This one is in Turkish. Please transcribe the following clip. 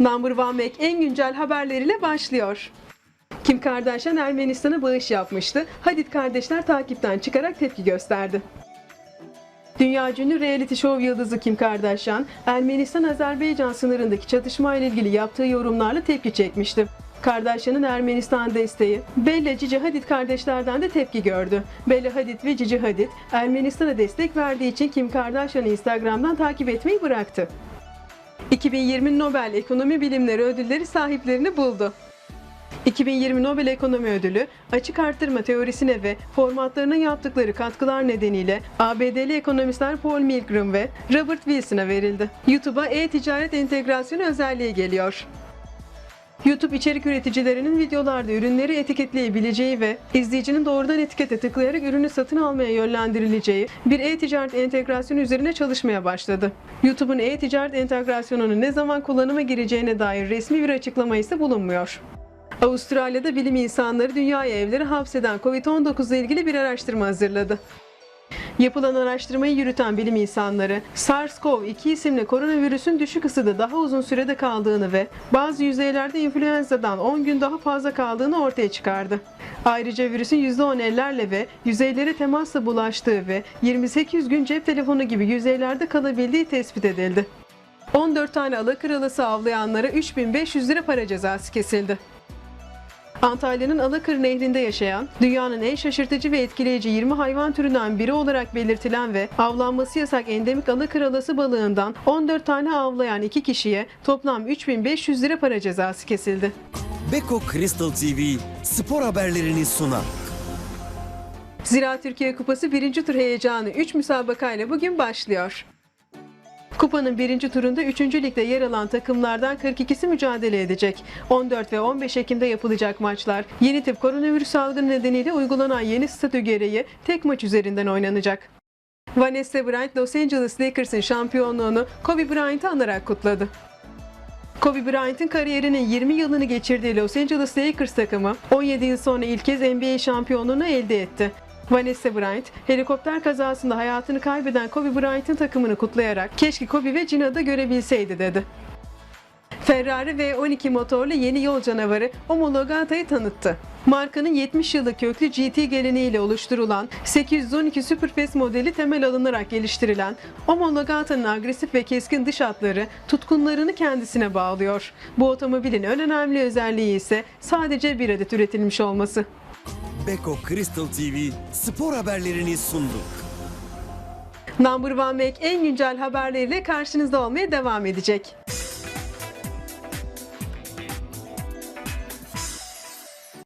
Number One Mac en güncel haberleriyle başlıyor. Kim Kardashian Ermenistan'a bağış yapmıştı. Hadid kardeşler takipten çıkarak tepki gösterdi. Dünya ünlü reality show yıldızı Kim Kardashian, Ermenistan-Azerbaycan sınırındaki çatışma ile ilgili yaptığı yorumlarla tepki çekmişti. Kardashian'ın Ermenistan desteği, Bella Cici Hadid kardeşlerden de tepki gördü. Bella Hadid ve Cici Hadid, Ermenistan'a destek verdiği için Kim Kardashian'ı Instagram'dan takip etmeyi bıraktı. 2020 Nobel Ekonomi Bilimleri ödülleri sahiplerini buldu. 2020 Nobel Ekonomi Ödülü, açık arttırma teorisine ve formatlarına yaptıkları katkılar nedeniyle ABD'li ekonomistler Paul Milgram ve Robert Wilson'a verildi. YouTube'a e-ticaret entegrasyonu özelliği geliyor. YouTube içerik üreticilerinin videolarda ürünleri etiketleyebileceği ve izleyicinin doğrudan etikete tıklayarak ürünü satın almaya yönlendirileceği bir e-ticaret entegrasyonu üzerine çalışmaya başladı. YouTube'un e-ticaret entegrasyonunu ne zaman kullanıma gireceğine dair resmi bir açıklama ise bulunmuyor. Avustralya'da bilim insanları dünyaya evleri hapseden COVID-19 ile ilgili bir araştırma hazırladı. Yapılan araştırmayı yürüten bilim insanları, SARS-CoV-2 isimli koronavirüsün düşük ısıda daha uzun sürede kaldığını ve bazı yüzeylerde influenza'dan 10 gün daha fazla kaldığını ortaya çıkardı. Ayrıca virüsün %10 ellerle ve yüzeylere temasla bulaştığı ve 28 gün cep telefonu gibi yüzeylerde kalabildiği tespit edildi. 14 tane alakırılısı avlayanlara 3500 lira para cezası kesildi. Antalya'nın Alakır Nehri'nde yaşayan, dünyanın en şaşırtıcı ve etkileyici 20 hayvan türünden biri olarak belirtilen ve avlanması yasak endemik Alakır alası balığından 14 tane avlayan iki kişiye toplam 3500 lira para cezası kesildi. Beko Crystal TV spor haberlerini sunar. Zira Türkiye Kupası birinci tur heyecanı 3 müsabakayla bugün başlıyor. Kupanın birinci turunda 3. ligde yer alan takımlardan 42'si mücadele edecek. 14 ve 15 Ekim'de yapılacak maçlar yeni tip koronavirüs salgını nedeniyle uygulanan yeni statü gereği tek maç üzerinden oynanacak. Vanessa Bryant Los Angeles Lakers'ın şampiyonluğunu Kobe Bryant'ı anarak kutladı. Kobe Bryant'ın kariyerinin 20 yılını geçirdiği Los Angeles Lakers takımı 17 yıl sonra ilk kez NBA şampiyonluğunu elde etti. Vanessa Bryant, helikopter kazasında hayatını kaybeden Kobe Bryant'ın takımını kutlayarak keşke Kobe ve Gina da görebilseydi dedi. Ferrari V12 motorlu yeni yol canavarı Omologata'yı tanıttı. Markanın 70 yıllık köklü GT geleneğiyle oluşturulan 812 Superfast modeli temel alınarak geliştirilen Omologata'nın agresif ve keskin dış hatları tutkunlarını kendisine bağlıyor. Bu otomobilin en önemli özelliği ise sadece bir adet üretilmiş olması. Beko Crystal TV spor haberlerini sundu. Number One Mac en güncel haberleriyle karşınızda olmaya devam edecek.